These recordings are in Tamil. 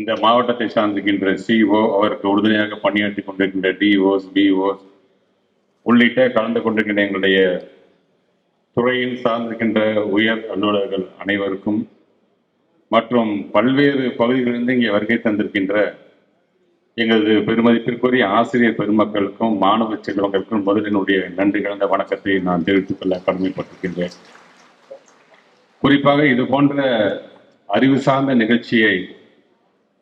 இந்த மாவட்டத்தை சார்ந்திருக்கின்ற சிஓ அவருக்கு உறுதுணையாக பணியாற்றி கொண்டிருக்கின்ற டிஓஸ் பிஓஸ் உள்ளிட்ட கலந்து கொண்டிருக்கின்ற எங்களுடைய துறையில் சார்ந்திருக்கின்ற உயர் அலுவலர்கள் அனைவருக்கும் மற்றும் பல்வேறு பகுதிகளிலிருந்து இங்கே வருகை தந்திருக்கின்ற எங்களது பெருமதிப்பிற்குரிய ஆசிரியர் பெருமக்களுக்கும் மாணவ செல்வங்களுக்கும் முதலினுடைய நன்றி கலந்த வணக்கத்தை நான் தெரிவித்துக் கொள்ள கடமைப்பட்டிருக்கின்றேன். குறிப்பாக இது போன்ற அறிவு சார்ந்த நிகழ்ச்சியை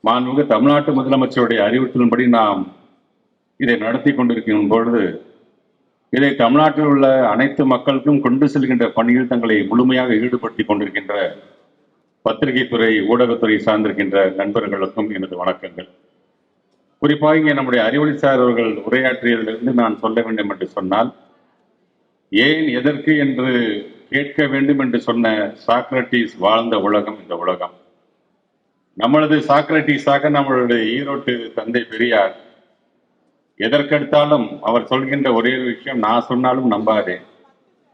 மாண்புமிகு தமிழ்நாட்டு முதலமைச்சருடைய அறிவுறுத்தலின்படி நாம் இதை நடத்தி கொண்டிருக்கும் பொழுது இதை தமிழ்நாட்டில் உள்ள அனைத்து மக்களுக்கும் கொண்டு செல்கின்ற பணியில் தங்களை முழுமையாக ஈடுபடுத்தி கொண்டிருக்கின்ற பத்திரிகை துறை ஊடகத்துறை சார்ந்திருக்கின்ற நண்பர்களுக்கும் எனது வணக்கங்கள். குறிப்பாக இங்கே நம்முடைய அறிவொளி சார் அவர்கள் உரையாற்றியதிலிருந்து நான் சொல்ல வேண்டும் என்று சொன்னால் ஏன் எதற்கு என்று கேட்க வேண்டும் என்று சொன்ன சாக்ரட்டிஸ் வாழ்ந்த உலகம் இந்த உலகம். நம்மளது சாக்ரட்டிஸாக நம்மளுடைய ஈரோட்டு தந்தை பெரியார் எதற்கெடுத்தாலும் அவர் சொல்கின்ற ஒரே ஒரு விஷயம் நான் சொன்னாலும் நம்பாதே.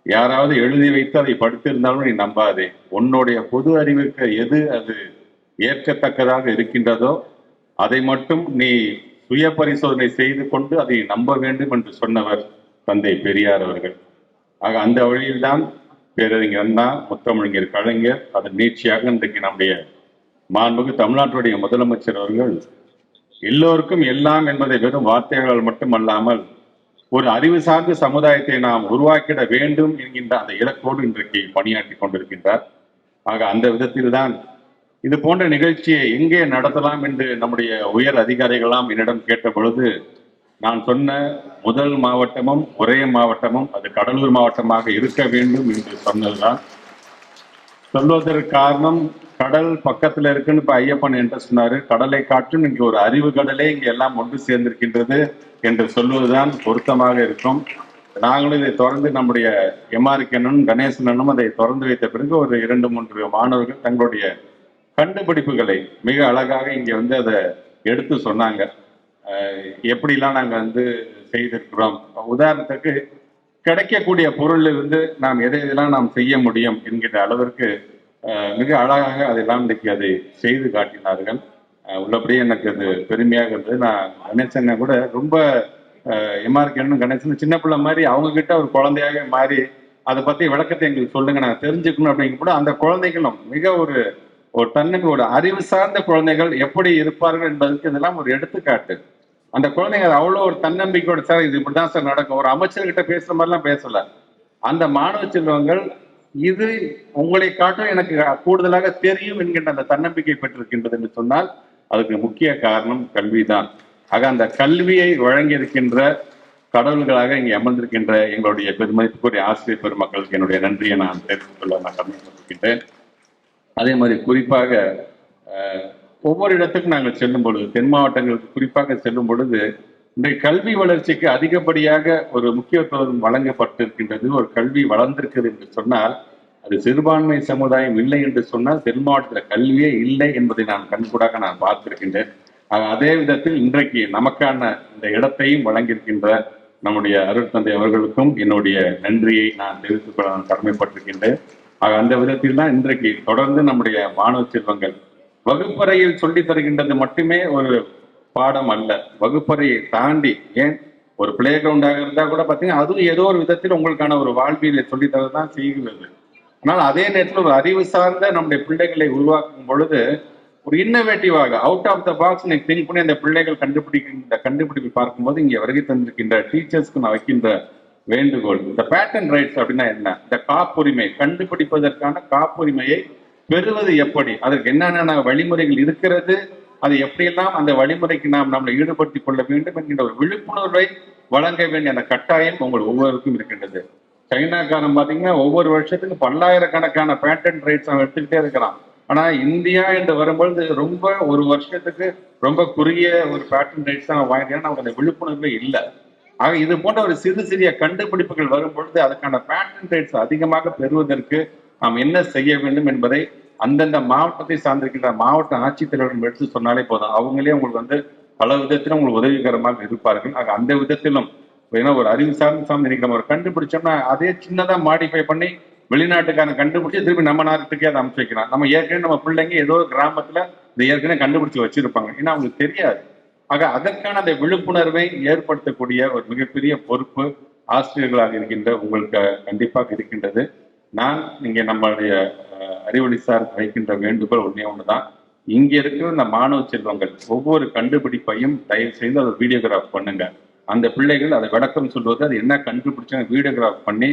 யாராவது எழுதி வைத்து அதை படித்திருந்தாலும் நீ நம்பாதே. உன்னுடைய பொது அறிவுக்கு எது அது ஏற்கத்தக்கதாக இருக்கின்றதோ அதை மட்டும் நீ சுய பரிசோதனை செய்து கொண்டு அதை நம்ப வேண்டும் என்று சொன்னவர் தந்தை பெரியார் அவர்கள். ஆக அந்த வழியில்தான் பேரறிஞர் அண்ணா முத்தமிழர் கலைஞர் அதன் நீட்சியாக இன்றைக்கு நம்முடைய மாண்புக்கு தமிழ்நாட்டுடைய முதலமைச்சர் அவர்கள் எல்லோருக்கும் எல்லாம் என்பதை வெறும் வார்த்தைகளால் மட்டுமல்லாமல் ஒரு அறிவு சார்ந்த சமுதாயத்தை நாம் உருவாக்கிட வேண்டும் என்கின்ற அந்த இலக்கோடு இன்றைக்கு பணியாற்றி கொண்டிருக்கின்றார். ஆக அந்த விதத்தில் தான் இது போன்ற நிகழ்ச்சியை எங்கே நடத்தலாம் என்று நம்முடைய உயர் அதிகாரிகளாம் என்னிடம் கேட்ட பொழுது நான் சொன்ன முதல் மாவட்டமும் ஒரே மாவட்டமும் அது கடலூர் மாவட்டமாக இருக்க வேண்டும் என்று சொன்னதுதான். சொல்வதற்கு காரணம் கடல் பக்கத்துல இருக்குன்னு இப்ப ஐயப்பன் என்று சொன்னாரு. கடலை காற்றும் இங்கு ஒரு அறிவு கடலே இங்க எல்லாம் ஒன்று சேர்ந்திருக்கின்றது என்று சொல்வதுதான் பொருத்தமாக இருக்கும். நாங்களும் இதை தொடர்ந்து நம்முடைய எம்ஆர்கேனும் கணேசனனும் அதை திறந்து வைத்த பிறகு ஒரு இரண்டு மூன்று மாணவர்கள் தங்களுடைய கண்டுபிடிப்புகளை மிக அழகாக இங்க வந்து அதை எடுத்து சொன்னாங்க. எப்படிலாம் நாங்கள் வந்து செய்திருக்கிறோம்? உதாரணத்துக்கு கிடைக்கக்கூடிய பொருள் இருந்து நாம் எதை எதெல்லாம் நாம் செய்ய முடியும் என்கிற அளவிற்கு மிக அழகாக அதெல்லாம் இன்றைக்கு அதை செய்து காட்டினார்கள். உள்ளபடியே எனக்கு அது பெருமையாக இருந்தது. நான் கணேசனை கூட ரொம்ப எம்ஆர்கேன்னு கணேசன் சின்ன பிள்ளை மாதிரி அவங்க கிட்ட ஒரு குழந்தையாக மாறி அதை பத்தி விளக்கத்தை எங்களுக்கு சொல்லுங்க நாங்கள் தெரிஞ்சுக்கணும் அப்படிங்கும் கூட அந்த குழந்தைகளும் மிக ஒரு ஒரு தன்னுக்கு ஒரு அறிவு சார்ந்த குழந்தைகள் எப்படி இருப்பார்கள் என்பதற்கு இதெல்லாம் ஒரு எடுத்துக்காட்டு. அந்த குழந்தைங்க அவ்வளோ ஒரு தன்னம்பிக்கையோட சார் இது இப்படிதான் சார் நடக்கும். ஒரு அமைச்சர்கிட்ட பேசுற மாதிரிலாம் பேசல. அந்த மாணவ செல்வங்கள் இது உங்களை காட்டும் எனக்கு கூடுதலாக தெரியும் என்கின்ற அந்த தன்னம்பிக்கை பெற்றிருக்கின்றது என்று சொன்னால் அதுக்கு முக்கிய காரணம் கல்விதான். ஆக அந்த கல்வியை வழங்கியிருக்கின்ற கடவுள்களாக இங்கே அமர்ந்திருக்கின்ற எங்களுடைய பெருமதிப்புக்குரிய ஆசிரியர் பெருமக்களுக்கு என்னுடைய நன்றியை நான் தெரிவித்துக் கொள்ள நான் கடமைப்பட்டிருக்கின்றேன். அதே மாதிரி குறிப்பாக ஒவ்வொரு இடத்துக்கும் நாங்கள் செல்லும் பொழுது தென் மாவட்டங்களுக்கு குறிப்பாக செல்லும் பொழுது இந்த கல்வி வளர்ச்சிக்கு அதிகப்படியாக ஒரு முக்கியத்துவம் வழங்கப்பட்டிருக்கின்றது. ஒரு கல்வி வளர்ந்திருக்கிறது என்று சொன்னால் அது சிறுபான்மை சமுதாயம் இல்லை என்று சொன்னால் தென் மாவட்டத்தில் கல்வியே இல்லை என்பதை நான் கண்கூடாக நான் பார்த்திருக்கின்றேன். அதே விதத்தில் இன்றைக்கு நமக்கான இந்த இடத்தையும் வழங்கியிருக்கின்ற நம்முடைய அருட்தந்தை அவர்களுக்கும் என்னுடைய நன்றியை நான் தெரிவித்துக் கொள்ள நான் கடமைப்பட்டிருக்கின்றேன். ஆக அந்த விதத்தில் தான் இன்றைக்கு தொடர்ந்து நம்முடைய மாணவ செல்வங்கள் வகுப்பறையில் சொல்லி தருகின்றது மட்டுமே ஒரு பாடம் அல்ல. வகுப்பறையை தாண்டி ஏன்? ஒரு பிளே கிரவுண்டாக இருந்தா கூட பாத்தீங்கன்னா அதுவும் ஏதோ ஒரு விதத்தில் உங்களுக்கான ஒரு வாழ்வியலை சொல்லித்தரதான் செய்கிறது. ஆனால் அதே நேரத்தில் ஒரு அறிவு சார்ந்த நம்முடைய பிள்ளைகளை உருவாக்கும் பொழுது ஒரு இன்னோவேட்டிவாக அவுட் ஆஃப் த பாக்ஸ் நீங்கள் திங்க் பண்ணி அந்த பிள்ளைகள் கண்டுபிடிக்கின்ற கண்டுபிடிப்பு பார்க்கும்போது இங்கே வருகை தந்திருக்கின்ற டீச்சர்ஸ்க்கு நான் வைக்கின்ற வேண்டுகோள். இந்த பேட்டன் ரைட்ஸ் அப்படின்னா என்ன? இந்த காப்புரிமை கண்டுபிடிப்பதற்கான காப்புரிமையை பெறுவது எப்படி? அதற்கு என்னென்ன வழிமுறைகள் இருக்கிறது? அது எப்படியெல்லாம் அந்த வழிமுறைக்கு நாம் நம்மளை ஈடுபடுத்திக் கொள்ள வேண்டும் என்கின்ற ஒரு விழிப்புணர்வை வழங்க வேண்டிய அந்த கட்டாயம் உங்கள் ஒவ்வொருக்கும் இருக்கின்றது. சைனாக்காரன் பாத்தீங்கன்னா ஒவ்வொரு வருஷத்துக்கு பல்லாயிரக்கணக்கான பேட்டன் ரைட்ஸ் அவன் எடுத்துக்கிட்டே இருக்கிறான். ஆனா இந்தியா என்று வரும்பொழுது ரொம்ப ஒரு வருஷத்துக்கு ரொம்ப குறுகிய ஒரு பேட்டன் ரைட்ஸ் தான் வாங்கினா நமக்கு அந்த விழிப்புணர்வே இல்லை. ஆக இது போன்ற ஒரு சிறு சிறிய கண்டுபிடிப்புகள் வரும்பொழுது அதுக்கான பேட்டன் ரைட்ஸ் அதிகமாக பெறுவதற்கு நாம் என்ன செய்ய வேண்டும் என்பதை அந்தந்த மாவட்டத்தை சார்ந்திருக்கின்ற மாவட்ட ஆட்சித்தலைவர்கள் எடுத்து சொன்னாலே போதும். அவங்களே உங்களுக்கு வந்து பல விதத்திலும் உங்களுக்கு உதவிகரமாக இருப்பார்கள். ஆக அந்த விதத்திலும் ஏன்னா ஒரு அறிவு சார்ந்த சார்ந்து இன்னைக்கு ஒரு கண்டுபிடிச்சோம்னா அதே சின்னதாக மாடிஃபை பண்ணி வெளிநாட்டுக்கான கண்டுபிடிச்சி திருப்பி நம்ம நாட்டுக்கே அதை அமைச்சு வைக்கலாம். நம்ம ஏற்கனவே நம்ம பிள்ளைங்க ஏதோ ஒரு கிராமத்துல ஏற்கனவே கண்டுபிடிச்சி வச்சிருப்பாங்க. ஏன்னா அவங்களுக்கு தெரியாது. ஆக அதற்கான அந்த விழிப்புணர்வை ஏற்படுத்தக்கூடிய ஒரு மிகப்பெரிய பொறுப்பு ஆசிரியர்களாக இருக்கின்ற உங்களுக்கு கண்டிப்பாக இருக்கின்றது. நான் இங்கே நம்மளுடைய அறிவொளிசார் சார் வைக்கின்ற வேண்டுகோள் ஒன்றே தான் இங்கே இருக்கிற இந்த மாணவ செல்வங்கள் ஒவ்வொரு கண்டுபிடிப்பையும் தயவு செய்து அதை வீடியோகிராஃப் பண்ணுங்க. அந்த பிள்ளைகள் அதை விளக்கம் சொல்வது அது என்ன கண்டுபிடிச்சாங்க வீடியோகிராஃப் பண்ணி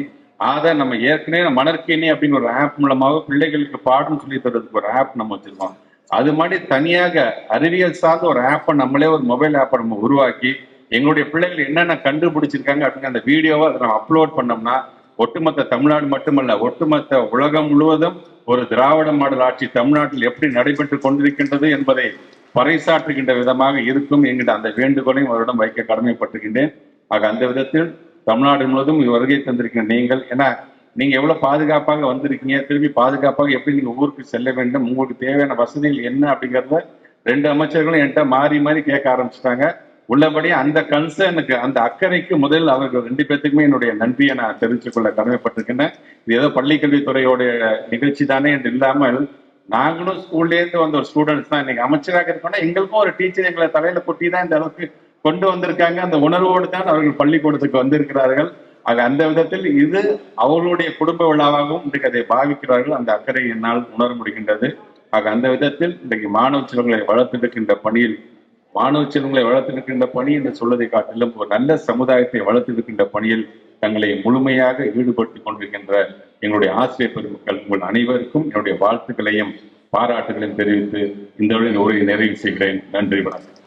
அதை நம்ம ஏற்கனவே மணற்கேனே அப்படின்னு ஒரு ஆப் மூலமாக பிள்ளைகளுக்கு பாடம் சொல்லி தர்றதுக்கு ஒரு ஆப் நம்ம வச்சிருக்கோம். அது மாதிரி தனியாக அறிவியல் சார்ந்த ஒரு ஆப்பை நம்மளே ஒரு மொபைல் ஆப்பை நம்ம உருவாக்கி எங்களுடைய பிள்ளைகள் என்னென்ன கண்டுபிடிச்சிருக்காங்க அப்படின்னு அந்த வீடியோவை அதை நம்ம அப்லோட் பண்ணோம்னா ஒட்டுமொத்த தமிழ்நாடு மட்டுமல்ல ஒட்டுமொத்த உலகம் முழுவதும் ஒரு திராவிட மாடல் ஆட்சி தமிழ்நாட்டில் எப்படி நடைபெற்று கொண்டிருக்கின்றது என்பதை பறைசாற்றுகின்ற விதமாக இருக்கும் என்கின்ற அந்த வேண்டுகோளையும் அவரிடம் வைக்க கடமைப்பட்டிருக்கின்றேன். ஆக அந்த விதத்தில் தமிழ்நாடு முழுவதும் வருகை தந்திருக்கிற நீங்கள். ஏன்னா நீங்க எவ்வளவு பாதுகாப்பாக வந்திருக்கீங்க திரும்பி பாதுகாப்பாக எப்படி நீங்க ஊருக்கு செல்ல வேண்டும் உங்களுக்கு தேவையான வசதிகள் என்ன அப்படிங்கிறத ரெண்டு அமைச்சர்களும் என்கிட்ட மாறி மாறி கேட்க ஆரம்பிச்சிட்டாங்க. உள்ளபடி அந்த கன்சர்னுக்கு அந்த அக்கறைக்கு முதல் அவர்கள் ரெண்டு பேர்த்துக்குமே என்னுடைய நன்றியை நான் தெரிவித்துக் கொள்ள கடமைப்பட்டிருக்கின்றேன். இது ஏதோ பள்ளிக்கல்வித்துறையோடைய நிகழ்ச்சி தானே என்று இல்லாமல் நாங்களும் ஸ்கூல்லேருந்து வந்த ஒரு ஸ்டூடெண்ட்ஸ் தான். இன்னைக்கு அமைச்சராக இருக்கோம்னா எங்களுக்கும் ஒரு டீச்சர் எங்களை தலையில கொட்டி தான் இந்த அளவுக்கு கொண்டு வந்திருக்காங்க. அந்த உணர்வோடு தான் அவர்கள் பள்ளிக்கூடத்துக்கு வந்திருக்கிறார்கள். ஆக அந்த விதத்தில் இது அவர்களுடைய குடும்ப விழாவாகவும் இன்றைக்கு அதை பாவிக்கிறார்கள். அந்த அக்கறை என்னால் உணர முடிகின்றது. ஆக அந்த விதத்தில் இன்றைக்கு மாணவ செல்வங்களை வளர்த்தெடுக்கின்ற பணியில் மாணவ செல்வங்களை வளர்த்திருக்கின்ற பணி என்று சொல்வதை காட்டிலும் ஒரு நல்ல சமுதாயத்தை வளர்த்திருக்கின்ற பணியில் தங்களை முழுமையாக ஈடுபடுத்திக் கொண்டிருக்கின்ற எங்களுடைய ஆசிரியர் பெருமக்கள் உங்கள் அனைவருக்கும் என்னுடைய வாழ்த்துக்களையும் பாராட்டுகளையும் தெரிவித்து இந்த உரையை நிறைவு செய்கிறேன். நன்றி வணக்கம்.